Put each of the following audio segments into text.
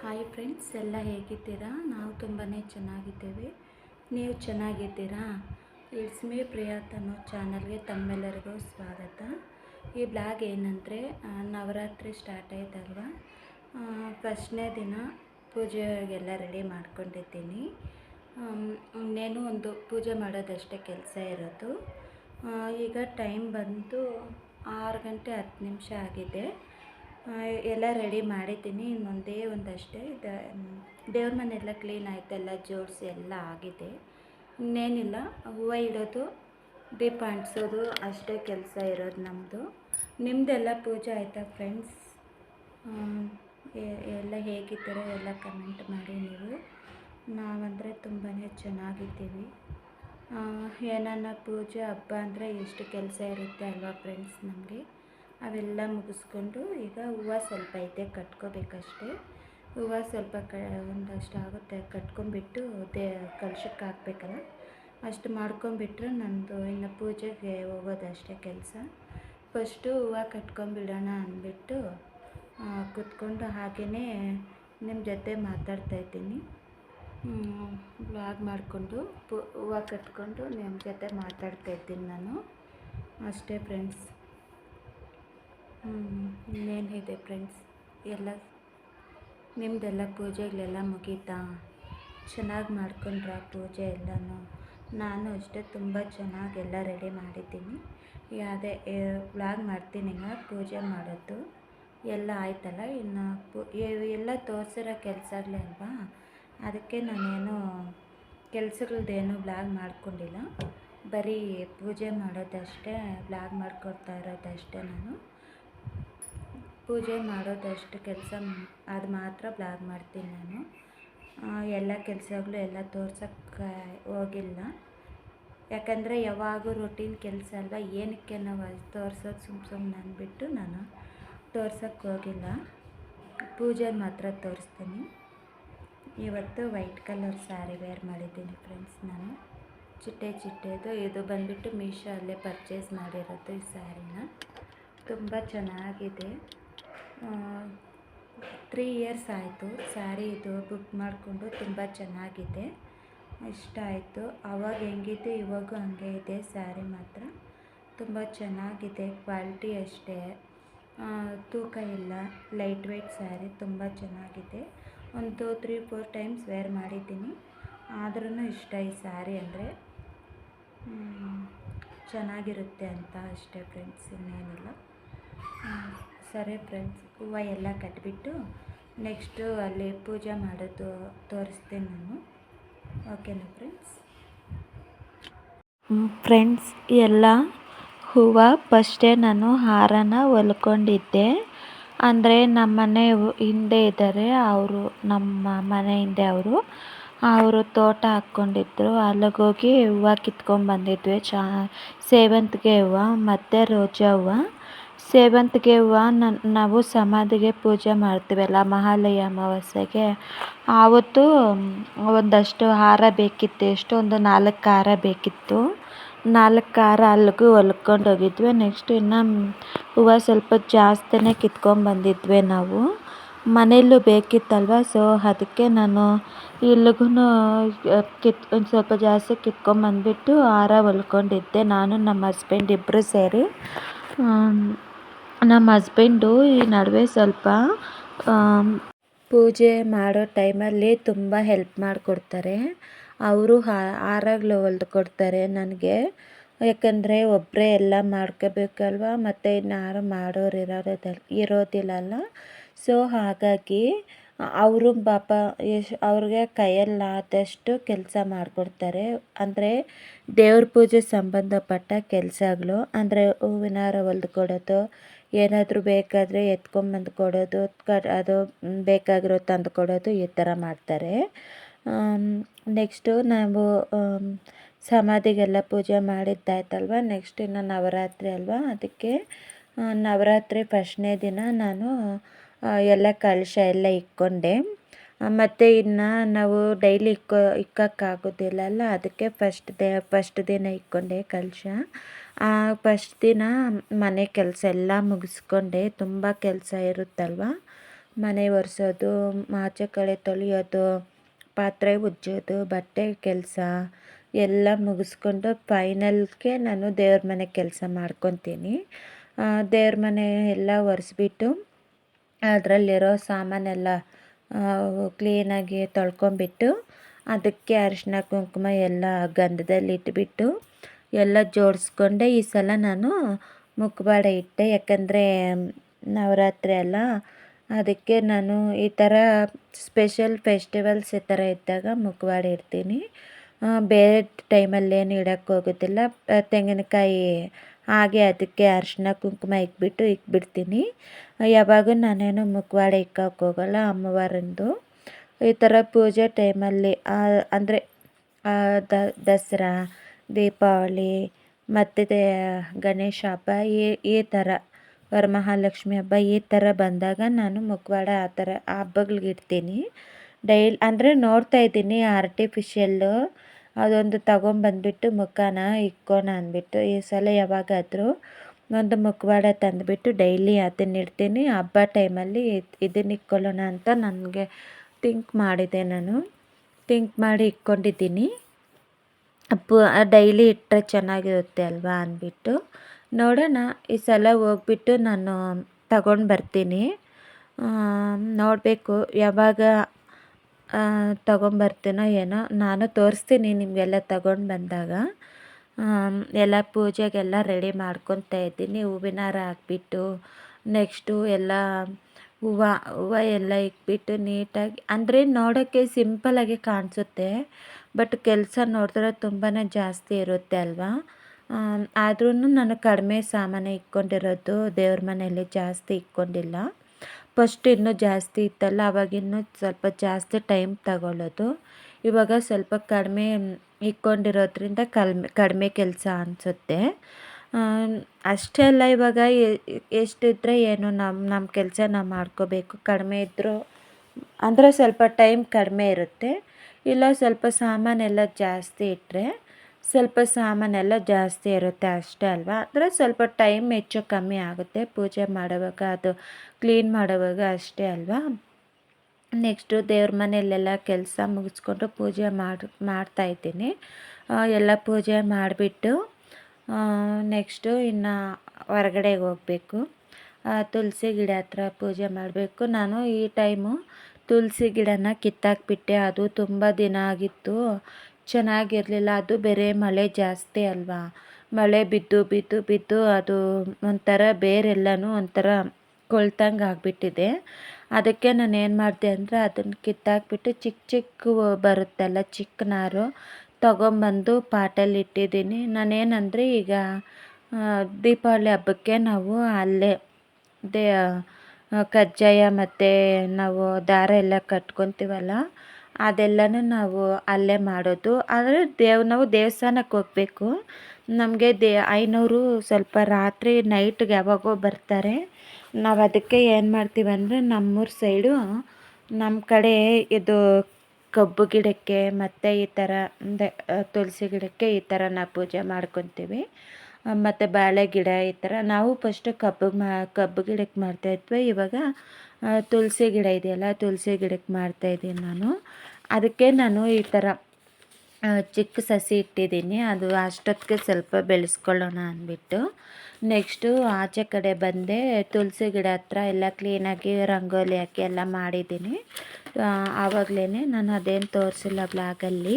Hi friends ಎಲ್ಲ ಹೇಗಿದ್ದೀರಾ? ನಾವು ತುಂಬಾ ಚೆನ್ನಾಗಿದ್ದೇವೆ. ನೀವು ಚೆನ್ನಾಗಿದ್ದೀರಾ? ಇಟ್ಸ್ ಮೇ ಪ್ರಿಯಾತ್ ಅನ್ನೋ ಚಾನಲ್ಗೆ ತಮ್ಮೆಲ್ಲರಿಗೂ ಸ್ವಾಗತ. ಈ ಬ್ಲಾಗ್ ಏನಂದರೆ ನವರಾತ್ರಿ ಸ್ಟಾರ್ಟ್ ಆಯ್ತಲ್ವ? ಫಸ್ಟ್ನೇ ದಿನ ಪೂಜೆಗೆಲ್ಲ ರೆಡಿ ಮಾಡ್ಕೊಂಡಿದ್ದೀನಿ. ಇನ್ನೇನು ಒಂದು ಪೂಜೆ ಮಾಡೋದಷ್ಟೇ ಕೆಲಸ ಇರೋದು. ಈಗ ಟೈಮ್ ಬಂದು ಆರು ಗಂಟೆ ಹತ್ತು ನಿಮಿಷ ಆಗಿದೆ. ಎಲ್ಲ ರೆಡಿ ಮಾಡಿದ್ದೀನಿ. ಇನ್ನೊಂದೇ ಒಂದಷ್ಟೇ. ಇದು ದೇವ್ರ ಮನೆಯೆಲ್ಲ ಕ್ಲೀನ್ ಆಯಿತು. ಎಲ್ಲ ಜೋಡಿಸಿ ಎಲ್ಲ ಆಗಿದೆ. ಇನ್ನೇನಿಲ್ಲ. ಹೂವು ಇಡೋದು, ದೀಪ ಅಂಟಿಸೋದು ಅಷ್ಟೇ ಕೆಲಸ ಇರೋದು ನಮ್ಮದು ನಿಮ್ಮದೆಲ್ಲ ಪೂಜೆ ಆಯಿತಾ ಫ್ರೆಂಡ್ಸ್ ಎಲ್ಲ ಹೇಗಿದ್ದೀರೋ? ಎಲ್ಲ ಕಮೆಂಟ್ ಮಾಡಿ ನೀವು. ನಾವಂದರೆ ತುಂಬಾ ಚೆನ್ನಾಗಿದ್ದೀವಿ. ಏನನ್ನ ಪೂಜೆ ಹಬ್ಬ ಅಂದರೆ ಎಷ್ಟು ಕೆಲಸ ಇರುತ್ತೆ ಅಲ್ವಾ ಫ್ರೆಂಡ್ಸ್ ನಮಗೆ? ಅವೆಲ್ಲ ಮುಗಿಸ್ಕೊಂಡು ಈಗ ಹೂವು ಸ್ವಲ್ಪ ಐತೆ ಕಟ್ಕೋಬೇಕಷ್ಟೇ. ಹೂವು ಸ್ವಲ್ಪ ಕ ಒಂದಷ್ಟು ಆಗುತ್ತೆ, ಕಟ್ಕೊಂಡ್ಬಿಟ್ಟು ದೇ ಕಲಶಕ್ಕೆ ಹಾಕ್ಬೇಕಲ್ಲ ಅಷ್ಟು ಮಾಡ್ಕೊಂಬಿಟ್ರೆ ನಂದು ಇನ್ನು ಪೂಜೆಗೆ ಹೋಗೋದಷ್ಟೇ ಕೆಲಸ. ಫಸ್ಟು ಹೂವು ಕಟ್ಕೊಂಬಿಡೋಣ ಅಂದ್ಬಿಟ್ಟು ಕುತ್ಕೊಂಡು ಹಾಗೆಯೇ ನಿಮ್ಮ ಜೊತೆ ಮಾತಾಡ್ತಾ ಇದ್ದೀನಿ. ಬ್ಲಾಗ್ ಮಾಡಿಕೊಂಡು ಪು ಹೂವು ಕಟ್ಕೊಂಡು ನಿಮ್ಮ ಜೊತೆ ಮಾತಾಡ್ತಾ ಇದ್ದೀನಿ ನಾನು. ಅಷ್ಟೇ ಫ್ರೆಂಡ್ಸ್ ಇನ್ನೇನಿದೆ ಫ್ರೆಂಡ್ಸ್ ಎಲ್ಲ? ನಿಮ್ಮದೆಲ್ಲ ಪೂಜೆಗಳೆಲ್ಲ ಮುಗೀತಾ? ಚೆನ್ನಾಗಿ ಮಾಡ್ಕೊಂಡ್ರ ಪೂಜೆ ಎಲ್ಲನೂ? ನಾನು ಅಷ್ಟೇ ತುಂಬ ಚೆನ್ನಾಗೆಲ್ಲ ರೆಡಿ ಮಾಡಿದ್ದೀನಿ. ಯಾವುದೇ ವ್ಲಾಗ್ ಮಾಡ್ತೀನಿ ಪೂಜೆ ಮಾಡೋದು. ಎಲ್ಲ ಆಯ್ತಲ್ಲ ಇನ್ನು? ಎಲ್ಲ ತೋರಿಸಿರೋ ಕೆಲಸಗಳೇ ಅಲ್ವಾ? ಅದಕ್ಕೆ ನಾನೇನು ಕೆಲಸಗಳದ್ದೇನು ಬ್ಲಾಗ್ ಮಾಡ್ಕೊಂಡಿಲ್ಲ. ಬರೀ ಪೂಜೆ ಮಾಡೋದಷ್ಟೇ ಬ್ಲಾಗ್ ಮಾಡ್ಕೊಡ್ತಾ ಇರೋದಷ್ಟೇ ನಾನು. ಪೂಜೆ ಮಾಡೋದಷ್ಟು ಕೆಲಸ ಅದು ಮಾತ್ರ ಬ್ಲಾಗ್ ಮಾಡ್ತೀನಿ ನಾನು. ಎಲ್ಲ ಕೆಲಸಗಳು ಎಲ್ಲ ತೋರ್ಸೋಕ್ಕೆ ಹೋಗಿಲ್ಲ. ಯಾಕಂದರೆ ಯಾವಾಗೂ ರೊಟೀನ್ ಕೆಲಸ ಅಲ್ವಾ? ಏನಕ್ಕೆ ನಾವು ತೋರಿಸೋದು ಸುಮ್ಮ ಸುಮ್ಮನೆ ಅಂದ್ಬಿಟ್ಟು ನಾನು ತೋರ್ಸೋಕ್ಕೆ ಹೋಗಿಲ್ಲ. ಪೂಜೆ ಮಾತ್ರ ತೋರಿಸ್ತೀನಿ. ಇವತ್ತು ವೈಟ್ ಕಲರ್ ಸ್ಯಾರಿ ವೇರ್ ಮಾಡಿದ್ದೀನಿ ಫ್ರೆಂಡ್ಸ್ ನಾನು. ಚಿಟ್ಟೆ ಚಿಟ್ಟೆದು, ಇದು ಬಂದುಬಿಟ್ಟು ಮೀಶೋ ಅಲ್ಲೇ ಪರ್ಚೇಸ್ ಮಾಡಿರೋದು ಈ ಸ್ಯಾರಿನ ತುಂಬ ಚೆನ್ನಾಗಿದೆ. ತ್ರೀ ಇಯರ್ಸ್ ಆಯಿತು ಸ್ಯಾರಿ ಇದು ಬುಕ್ ಮಾಡಿಕೊಂಡು ತುಂಬ ಚೆನ್ನಾಗಿದೆ. ಇಷ್ಟ ಆಯಿತು. ಆವಾಗ ಹೆಂಗಿತ್ತು, ಇವಾಗೂ ಹಂಗೆ ಇದೆ ಸ್ಯಾರಿ ಮಾತ್ರ. ತುಂಬ ಚೆನ್ನಾಗಿದೆ ಕ್ವಾಲಿಟಿ ಅಷ್ಟೇ. ತೂಕ ಇಲ್ಲ ಲೈಟ್ ವೆಯ್ಟ್ ಸ್ಯಾರಿ ತುಂಬ ಚೆನ್ನಾಗಿದೆ. ಒಂದು ತ್ರೀ ಫೋರ್ ಟೈಮ್ಸ್ ವೇರ್ ಮಾಡಿದ್ದೀನಿ. ಆದ್ರೂ ಇಷ್ಟ ಈ ಸ್ಯಾರಿ ಅಂದರೆ. ಚೆನ್ನಾಗಿರುತ್ತೆ ಅಂತ ಅಷ್ಟೇ ಫ್ರೆಂಡ್ಸ್ ಇನ್ನೇನಿಲ್ಲ. ಸರಿ ಫ್ರೆಂಡ್ಸ್ ಹೂವು ಎಲ್ಲ ಕಟ್ಬಿಟ್ಟು ನೆಕ್ಸ್ಟು ಅಲ್ಲಿ ಪೂಜೆ ಮಾಡೋದು ತೋರಿಸ್ತೀನಿ ನಾನು. ಓಕೆನಾ ಫ್ರೆಂಡ್ಸ್ ಫ್ರೆಂಡ್ಸ್ ಎಲ್ಲ ಹೂವು ಫಸ್ಟೇ ನಾನು ಹಾರನ ಹೊಲ್ಕೊಂಡಿದ್ದೆ. ಅಂದರೆ ನಮ್ಮ ಮನೆ ಹಿಂದೆ ಇದ್ದಾರೆ ಅವರು, ನಮ್ಮ ಮನೆ ಹಿಂದೆ ಅವರು. ಅವರು ತೋಟ ಹಾಕ್ಕೊಂಡಿದ್ರು. ಅಲ್ಲಿಗೋಗಿ ಹೂವು ಕಿತ್ಕೊಂಡ್ಬಂದಿದ್ವಿ ಚಾ, ಸೇವಂತಿಗೆ ಹೂವು, ಮತ್ತು ರೋಜಾ ಹೂವು. ಸೇವಂತಿಗೆ ಹೂವು ನಾವು ಸಮಾಧಿಗೆ ಪೂಜೆ ಮಾಡ್ತೀವಲ್ಲ ಮಹಾಲಯ ಅಮಾವಾಸ್ಯೆಗೆ. ಆವತ್ತು ಒಂದಷ್ಟು ಹಾರ ಬೇಕಿತ್ತು ಎಷ್ಟು ಒಂದು ನಾಲ್ಕು ಹಾರ ಬೇಕಿತ್ತು. ನಾಲ್ಕು ಹಾರ ಅಲ್ಲಿಗೂ ಹೊಲ್ಕೊಂಡು ಹೋಗಿದ್ವಿ. ನೆಕ್ಸ್ಟ್ ಇನ್ನು ಹೂವು ಸ್ವಲ್ಪ ಜಾಸ್ತಿನೇ ಕಿತ್ಕೊಂಡ್ಬಂದಿದ್ವಿ ನಾವು. ಮನೆಯಲ್ಲೂ ಬೇಕಿತ್ತಲ್ವ, ಸೊ ಅದಕ್ಕೆ ನಾನು ಇಲ್ಲಿಗೂ ಕಿತ್, ಒಂದು ಸ್ವಲ್ಪ ಜಾಸ್ತಿ ಕಿತ್ಕೊಂಡ್ಬಂದ್ಬಿಟ್ಟು ಹಾರ ಹೊಲ್ಕೊಂಡಿದ್ದೆ. ನಾನು ನಮ್ಮ ಹಸ್ಬೆಂಡ್ ಇಬ್ಬರು ಸೇರಿ. ನಮ್ಮ ಹಸ್ಬೆಂಡು ಈ ನಡುವೆ ಸ್ವಲ್ಪ ಪೂಜೆ ಮಾಡೋ ಟೈಮಲ್ಲಿ ತುಂಬ ಹೆಲ್ಪ್ ಮಾಡಿಕೊಡ್ತಾರೆ. ಅವರು ಹಾರಗಳು ಹೊಲ್ದು ಕೊಡ್ತಾರೆ ನನಗೆ. ಯಾಕಂದರೆ ಒಬ್ಬರೇ ಎಲ್ಲ ಮಾಡ್ಕೋಬೇಕಲ್ವ, ಮತ್ತು ಇನ್ನು ಮಾಡೋರು ಇರೋದಿಲ್ಲ ಇರೋದಿಲ್ಲಲ್ಲ. ಸೊ ಹಾಗಾಗಿ ಅವರು ಪಾಪ ಎಶ್ ಅವ್ರಿಗೆ ಕೈಯಲ್ಲಾದಷ್ಟು ಕೆಲಸ ಮಾಡಿಕೊಡ್ತಾರೆ. ಅಂದರೆ ದೇವ್ರ ಪೂಜೆ ಸಂಬಂಧಪಟ್ಟ ಕೆಲಸಗಳು, ಅಂದರೆ ಹೂವಿನ ಹಾರ ಹೊಲ್ದು ಕೊಡೋದು ಏನಾದರೂ ಬೇಕಾದರೆ ಎತ್ಕೊಂಬಂದು ಕೊಡೋದು ಕ ಅದು ಬೇಕಾಗಿರೋ ತಂದು ಕೊಡೋದು ಈ ಥರ ಮಾಡ್ತಾರೆ. ನೆಕ್ಸ್ಟು ನಾವು ಸಮಾಧಿಗೆಲ್ಲ ಪೂಜೆ ಮಾಡಿದ್ದಾಯ್ತಲ್ವ? ನೆಕ್ಸ್ಟ್ ಇನ್ನು ನವರಾತ್ರಿ ಅಲ್ವಾ? ಅದಕ್ಕೆ ನವರಾತ್ರಿ ಫಸ್ಟ್ನೇ ದಿನ ನಾನು ಎಲ್ಲ ಕಲಶ ಎಲ್ಲ ಇಕ್ಕೊಂಡೆ. ಮತ್ತು ಇನ್ನು ನಾವು ಡೈಲಿ ಇಕ್ಕೋ ಇಕ್ಕಕ್ಕಾಗೋದಿಲ್ಲಲ್ಲ ಅದಕ್ಕೆ ಫಸ್ಟ್ ಡೇ, ಫಸ್ಟ್ ದಿನ ಇಕ್ಕೊಂಡೆ ಕಲಶ ಫಸ್ಟ್ ದಿನ ಮನೆ ಕೆಲಸ ಎಲ್ಲ ಮುಗಿಸ್ಕೊಂಡೆ, ತುಂಬ ಕೆಲಸ ಇರುತ್ತಲ್ವ? ಮನೆ ಒರೆಸೋದು, ಆಚೆ ಕಡೆ ತೊಳೆಯೋದು, ಪಾತ್ರೆ ಉಜ್ಜೋದು, ಬಟ್ಟೆ ಕೆಲಸ ಎಲ್ಲ ಮುಗಿಸ್ಕೊಂಡು ಫೈನಲ್ಗೆ ನಾನು ದೇವ್ರ ಮನೆ ಕೆಲಸ ಮಾಡ್ಕೊತೀನಿ. ದೇವ್ರ ಮನೆ ಎಲ್ಲ ಒರೆಸ್ಬಿಟ್ಟು ಅದರಲ್ಲಿರೋ ಸಾಮಾನೆಲ್ಲ ಕ್ಲೀನಾಗಿ ತೊಳ್ಕೊಂಬಿಟ್ಟು ಅದಕ್ಕೆ ಅರಿಶಿನ ಕುಂಕುಮ ಎಲ್ಲ ಗಂಧದಲ್ಲಿ ಇಟ್ಬಿಟ್ಟು ಎಲ್ಲ ಜೋಡಿಸ್ಕೊಂಡೆ ಈ ಸಲ ನಾನು ಮುಖವಾಡ ಇಟ್ಟೆ. ಯಾಕಂದರೆ ನವರಾತ್ರಿ ಅಲ್ಲ. ಅದಕ್ಕೆ ನಾನು ಈ ಥರ ಸ್ಪೆಷಲ್ ಫೆಸ್ಟಿವಲ್ಸ್ ಈ ಥರ ಇದ್ದಾಗ ಮುಖವಾಡ ಇಡ್ತೀನಿ. ಬೇರೆ ಟೈಮಲ್ಲಿ ಏನು ಇಡೋಕ್ಕೆ ಹೋಗೋದಿಲ್ಲ. ತೆಂಗಿನಕಾಯಿ ಹಾಗೆ ಅದಕ್ಕೆ ಅರಿಶಿನ ಕುಂಕುಮ ಇಕ್ಬಿಟ್ಟು ಇಕ್ಬಿಡ್ತೀನಿ ಯಾವಾಗೂ ನಾನೇನು ಮುಖವಾಡ ಇಕ್ಕೋಕೆ ಹೋಗಲ್ಲ ಅಮ್ಮವಾರಂದು. ಈ ಥರ ಪೂಜೆ ಟೈಮಲ್ಲಿ ಅಂದರೆ ದಸರಾ ದೀಪಾವಳಿ, ಮತ್ತು ಗಣೇಶ ಹಬ್ಬ, ಈ ಈ ಥರ, ವರಮಹಾಲಕ್ಷ್ಮಿ ಹಬ್ಬ, ಈ ಥರ ಬಂದಾಗ ನಾನು ಮುಖವಾಡ ಆ ಥರ ಹಬ್ಬಗಳಿಗೆ ಇಡ್ತೀನಿ. ಡೈಲ್, ಅಂದರೆ ನೋಡ್ತಾ ಇದ್ದೀನಿ ಆರ್ಟಿಫಿಷಿಯಲ್ಲು ಅದೊಂದು ತಗೊಂಬಂದ್ಬಿಟ್ಟು ಮುಖನ ಇಕ್ಕೋಣ ಅಂದ್ಬಿಟ್ಟು, ಈ ಸಲ ಯಾವಾಗಾದರೂ ಒಂದು ಮುಖವಾಡ ತಂದುಬಿಟ್ಟು ಡೈಲಿ ಅದನ್ನ ಇಡ್ತೀನಿ. ಹಬ್ಬ ಟೈಮಲ್ಲಿ ಇದನ್ನ ಇಕ್ಕೊಳ್ಳೋಣ ಅಂತ ನನಗೆ ಥಿಂಕ್ ಮಾಡಿದೆ ನಾನು. ಥಿಂಕ್ ಮಾಡಿ ಇಟ್ಕೊಂಡಿದ್ದೀನಿ ಪು ಡೈಲಿ ಇಟ್ಟರೆ ಚೆನ್ನಾಗಿರುತ್ತೆ ಅಲ್ವಾ ಅಂದ್ಬಿಟ್ಟು. ನೋಡೋಣ, ಈ ಸಲ ಹೋಗ್ಬಿಟ್ಟು ನಾನು ತಗೊಂಡು ಬರ್ತೀನಿ. ನೋಡಬೇಕು, ಯಾವಾಗ ತಗೊಂಬರ್ತೀನೋ ಏನೋ. ನಾನು ತೋರಿಸ್ತೀನಿ ನಿಮಗೆಲ್ಲ ತಗೊಂಡು ಬಂದಾಗ. ಎಲ್ಲ ಪೂಜೆಗೆಲ್ಲ ರೆಡಿ ಮಾಡ್ಕೊತಾ ಇದ್ದೀನಿ. ಹೂವಿನ ಹಾರ ಹಾಕ್ಬಿಟ್ಟು ನೆಕ್ಸ್ಟು ಎಲ್ಲ ಹೂವು ಹೂವು ಎಲ್ಲ ಇಕ್ಬಿಟ್ಟು ನೀಟಾಗಿ, ಅಂದರೆ ನೋಡೋಕ್ಕೆ ಸಿಂಪಲಾಗಿ ಕಾಣಿಸುತ್ತೆ. ಬಟ್ ಕೆಲಸ ನೋಡಿದ್ರೆ ತುಂಬಾ ಜಾಸ್ತಿ ಇರುತ್ತೆ ಅಲ್ವಾ? ಆದ್ರೂ ನಾನು ಕಡಿಮೆ ಸಾಮಾನು ಇಟ್ಕೊಂಡಿರೋದು ದೇವ್ರ ಮನೆಯಲ್ಲಿ ಜಾಸ್ತಿ ಇಟ್ಕೊಂಡಿಲ್ಲ. ಫಸ್ಟ್ ಇನ್ನೂ ಜಾಸ್ತಿ ಇತ್ತಲ್ಲ ಅವಾಗಿನ್ನೂ ಸ್ವಲ್ಪ ಜಾಸ್ತಿ ಟೈಮ್ ತಗೊಳ್ಳೋದು. ಇವಾಗ ಸ್ವಲ್ಪ ಕಡಿಮೆ ಇಕ್ಕೊಂಡಿರೋದ್ರಿಂದ ಕಲ್ಮೆ, ಕಡಿಮೆ ಕೆಲಸ ಅನಿಸುತ್ತೆ. ಅಷ್ಟೇ ಅಲ್ಲ, ಇವಾಗ ಎಷ್ಟಿದ್ರೆ ಏನು ನಮ್ಮ ನಮ್ಮ ಕೆಲಸ ನಾವು ಮಾಡ್ಕೋಬೇಕು. ಕಡಿಮೆ ಇದ್ದರೂ ಅಂದರೆ ಸ್ವಲ್ಪ ಟೈಮ್ ಕಡಿಮೆ ಇರುತ್ತೆ. ಇಲ್ಲ ಸ್ವಲ್ಪ ಸಾಮಾನೆಲ್ಲ ಜಾಸ್ತಿ ಇಟ್ಟರೆ ಸ್ವಲ್ಪ ಸಾಮಾನೆಲ್ಲ ಜಾಸ್ತಿ ಇರುತ್ತೆ ಅಷ್ಟೇ ಅಲ್ವಾ? ಅಂದರೆ ಸ್ವಲ್ಪ ಟೈಮ್ ಹೆಚ್ಚು ಕಮ್ಮಿ ಆಗುತ್ತೆ ಪೂಜೆ ಮಾಡುವಾಗ, ಅದು ಕ್ಲೀನ್ ಮಾಡುವಾಗ ಅಷ್ಟೇ ಅಲ್ವಾ? ನೆಕ್ಸ್ಟು ದೇವ್ರ ಮನೆಯಲ್ಲೆಲ್ಲ ಕೆಲಸ ಮುಗಿಸ್ಕೊಂಡು ಪೂಜೆ ಮಾಡಿ ಮಾಡ್ತಾಯಿದ್ದೀನಿ ಎಲ್ಲ ಪೂಜೆ ಮಾಡಿಬಿಟ್ಟು ನೆಕ್ಸ್ಟು ಇನ್ನು ಹೊರಗಡೆಗೆ ಹೋಗಬೇಕು. ತುಳಸಿ ಗಿಡ ಹತ್ರ ಪೂಜೆ ಮಾಡಬೇಕು. ನಾನು ಈ ಟೈಮು ತುಳಸಿ ಗಿಡನ ಕಿತ್ತಾಕ್ಬಿಟ್ಟೆ. ಅದು ತುಂಬ ದಿನ ಆಗಿತ್ತು. ಚೆನ್ನಾಗಿರಲಿಲ್ಲ. ಅದು ಬೇರೆ ಮಳೆ ಜಾಸ್ತಿ ಅಲ್ವಾ? ಮಳೆ ಬಿದ್ದು ಬಿದ್ದು ಬಿದ್ದು ಅದು ಒಂಥರ ಬೇರೆಲ್ಲನೂ ಒಂಥರ ಕೊಳ್ತಂಗೆ ಆಗಿಬಿಟ್ಟಿದೆ. ಅದಕ್ಕೆ ನಾನು ಏನು ಮಾಡಿದೆ ಅಂದರೆ ಅದನ್ನು ಕಿತ್ತಾಕ್ಬಿಟ್ಟು ಚಿಕ್ಕ ಚಿಕ್ಕ ಬರುತ್ತಲ್ಲ ಚಿಕ್ಕ ನಾರು ತೊಗೊಂಬಂದು ಪಾಟಲ್ಲಿ ಇಟ್ಟಿದ್ದೀನಿ. ನಾನೇನಂದರೆ ಈಗ ದೀಪಾವಳಿ ಹಬ್ಬಕ್ಕೆ ನಾವು ಅಲ್ಲೇ, ದೇ ಕಜ್ಜಾಯ ಮತ್ತು ನಾವು ದಾರ ಎಲ್ಲ ಕಟ್ಕೊತೀವಲ್ಲ, ಅದೆಲ್ಲನೂ ನಾವು ಅಲ್ಲೇ ಮಾಡೋದು. ಆದರೆ ದೇವ್, ನಾವು ದೇವಸ್ಥಾನಕ್ಕೆ ಹೋಗಬೇಕು. ನಮಗೆ ದೇ, ಐನೋರು ಸ್ವಲ್ಪ ರಾತ್ರಿ ನೈಟ್ಗೆ ಯಾವಾಗೋ ಬರ್ತಾರೆ. ನಾವು ಅದಕ್ಕೆ ಏನು ಮಾಡ್ತೀವಂದರೆ ನಮ್ಮೂರ ಸೈಡು ನಮ್ಮ ಕಡೆ ಇದು ಕಬ್ಬು ಗಿಡಕ್ಕೆ ಮತ್ತು ಈ ಥರ ಅಂದರೆ ತುಳಸಿ ಗಿಡಕ್ಕೆ ಈ ಥರ ನಾವು ಪೂಜೆ ಮಾಡ್ಕೊತೀವಿ. ಮತ್ತು ಬಾಳೆ ಗಿಡ ಈ ಥರ ನಾವು ಫಸ್ಟು ಕಬ್ಬು ಮಾ, ಕಬ್ಬು ಗಿಡಕ್ಕೆ ಮಾಡ್ತಾಯಿದ್ವಿ ಇವಾಗ ತುಳಸಿ ಗಿಡ ಇದೆಯಲ್ಲ, ತುಳಸಿ ಗಿಡಕ್ಕೆ ಮಾಡ್ತಾಯಿದ್ದೀನಿ ನಾನು. ಅದಕ್ಕೆ ನಾನು ಈ ಥರ ಚಿಕ್ಕ ಸಸಿ ಇಟ್ಟಿದ್ದೀನಿ. ಅದು ಅಷ್ಟೊತ್ತಿಗೆ ಸ್ವಲ್ಪ ಬೆಳೆಸ್ಕೊಳ್ಳೋಣ ಅಂದ್ಬಿಟ್ಟು. ನೆಕ್ಸ್ಟು ಆಚೆ ಕಡೆ ಬಂದೆ. ತುಳಸಿ ಗಿಡ ಹತ್ರ ಎಲ್ಲ ಕ್ಲೀನಾಗಿ ರಂಗೋಲಿ ಹಾಕಿ ಎಲ್ಲ ಮಾಡಿದ್ದೀನಿ. ಆವಾಗಲೇ ನಾನು ಅದೇನು ತೋರಿಸಿಲ್ಲ ಬ್ಲಾಗಲ್ಲಿ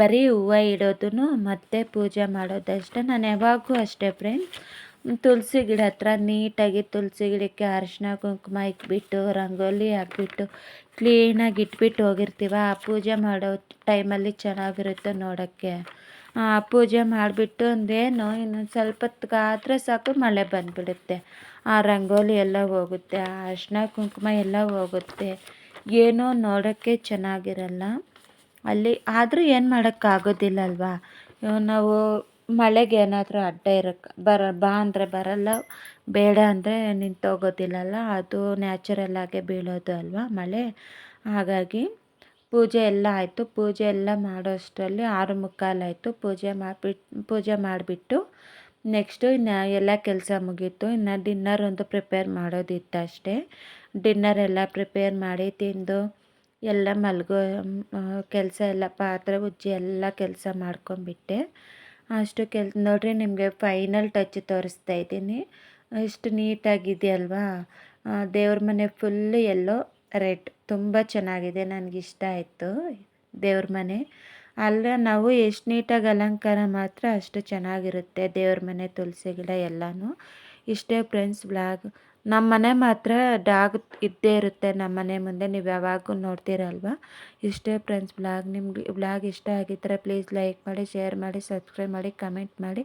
ಬರೀ ಹೂವು ಇಡೋದು ಮತ್ತು ಪೂಜೆ ಮಾಡೋದಷ್ಟೇ. ನಾನು ಯಾವಾಗೂ ಅಷ್ಟೇ ಫ್ರೆಂಡ್ಸ್ ತುಳಸಿ ಗಿಡ ಹತ್ರ ನೀಟಾಗಿ ತುಳಸಿ ಗಿಡಕ್ಕೆ ಅರಿಶಿನ ಕುಂಕುಮ ಇಟ್ಬಿಟ್ಟು ರಂಗೋಲಿ ಹಾಕ್ಬಿಟ್ಟು ಕ್ಲೀನಾಗಿ ಇಟ್ಬಿಟ್ಟು ಹೋಗಿರ್ತೀವ. ಆ ಪೂಜೆ ಮಾಡೋ ಟೈಮಲ್ಲಿ ಚೆನ್ನಾಗಿರುತ್ತೆ ನೋಡೋಕ್ಕೆ. ಆ ಪೂಜೆ ಮಾಡಿಬಿಟ್ಟು ಒಂದೇನು, ಇನ್ನೊಂದು ಸ್ವಲ್ಪ ಹೊತ್ತಿಗಾದ್ರೆ ಸಾಕು, ಮಳೆ ಬಂದುಬಿಡುತ್ತೆ. ಆ ರಂಗೋಲಿ ಎಲ್ಲ ಹೋಗುತ್ತೆ, ಆ ಅರಿಶಿನ ಕುಂಕುಮ ಎಲ್ಲ ಹೋಗುತ್ತೆ. ಏನೋ ನೋಡೋಕ್ಕೆ ಚೆನ್ನಾಗಿರಲ್ಲ. ಅಲ್ಲಿ ಆದರೂ ಏನು ಮಾಡೋಕ್ಕಾಗೋದಿಲ್ಲ ಅಲ್ವಾ? ನಾವು ಮಳೆಗೆ ಏನಾದರೂ ಅಡ್ಡ ಇರೋಕ್ಕೆ ಬರ, ಬಾ ಅಂದರೆ ಬರಲ್ಲ, ಬೇಡ ಅಂದರೆ ನಿಂತೋಗೋದಿಲ್ಲಲ್ಲ, ಅದು ನ್ಯಾಚುರಲ್ಲಾಗೆ ಬೀಳೋದು ಅಲ್ವಾ ಮಳೆ? ಹಾಗಾಗಿ ಪೂಜೆ ಎಲ್ಲ ಆಯಿತು, ಪೂಜೆ ಎಲ್ಲ ಮಾಡೋ ಅಷ್ಟರಲ್ಲಿ ಆರು ಮುಕ್ಕಾಲಾಯಿತು ಪೂಜೆ ಮಾಡಿಬಿಟ್ಟು ಪೂಜೆ ಮಾಡಿಬಿಟ್ಟು ನೆಕ್ಸ್ಟು ಇನ್ನು ಎಲ್ಲ ಕೆಲಸ ಮುಗೀತು, ಇನ್ನು ಡಿನ್ನರ್ ಒಂದು ಪ್ರಿಪೇರ್ ಮಾಡೋದಿತ್ತು ಅಷ್ಟೇ ಡಿನ್ನರ್ ಎಲ್ಲ ಪ್ರಿಪೇರ್ ಮಾಡಿ ತಿಂದು ಎಲ್ಲ ಮಲಗೋ ಕೆಲಸ ಎಲ್ಲ, ಪಾತ್ರೆ, ಉಜ್ಜಿ ಎಲ್ಲ ಕೆಲಸ ಮಾಡ್ಕೊಂಬಿಟ್ಟೆ ಅಷ್ಟು ಕೆಲ್, ನೋಡ್ರಿ ನಿಮಗೆ ಫೈನಲ್ ಟಚ್ ತೋರಿಸ್ತಾ ಇದ್ದೀನಿ ಎಷ್ಟು ನೀಟಾಗಿದೆಯಲ್ವಾ ದೇವ್ರ ಮನೆ ಫುಲ್ ಎಲ್ಲೋ ರೆಡ್ ತುಂಬ ಚೆನ್ನಾಗಿದೆ, ನನಗಿಷ್ಟ ಆಯಿತು ದೇವ್ರ ಮನೆ. ಅಲ್ಲ ನಾವು ಎಷ್ಟು ನೀಟಾಗಿ ಅಲಂಕಾರ ಮಾತ್ರ ಅಷ್ಟು ಚೆನ್ನಾಗಿರುತ್ತೆ ದೇವ್ರ ಮನೆ ತುಳಸಿ ಗಿಡ ಎಲ್ಲನೂ. ಇಷ್ಟೇ ಫ್ರೆಂಡ್ಸ್ ಬ್ಲಾಗ್ ನಮ್ಮ ಮನೆ ಮಾತ್ರ ಡಾಗ್ ಇದ್ದೇ ಇರುತ್ತೆ. ನಮ್ಮ ಮನೆ ಮುಂದೆ ನೀವು ಯಾವಾಗೂ ನೋಡ್ತೀರಲ್ವ? ಇಷ್ಟೇ ಫ್ರೆಂಡ್ಸ್ ಬ್ಲಾಗ್ ನಿಮ್ಗೆ ಬ್ಲಾಗ್ ಇಷ್ಟ ಆಗಿದ್ದರೆ ಪ್ಲೀಸ್ ಲೈಕ್ ಮಾಡಿ ಶೇರ್ ಮಾಡಿ ಸಬ್ಸ್ಕ್ರೈಬ್ ಮಾಡಿ ಕಮೆಂಟ್ ಮಾಡಿ.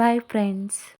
Bye friends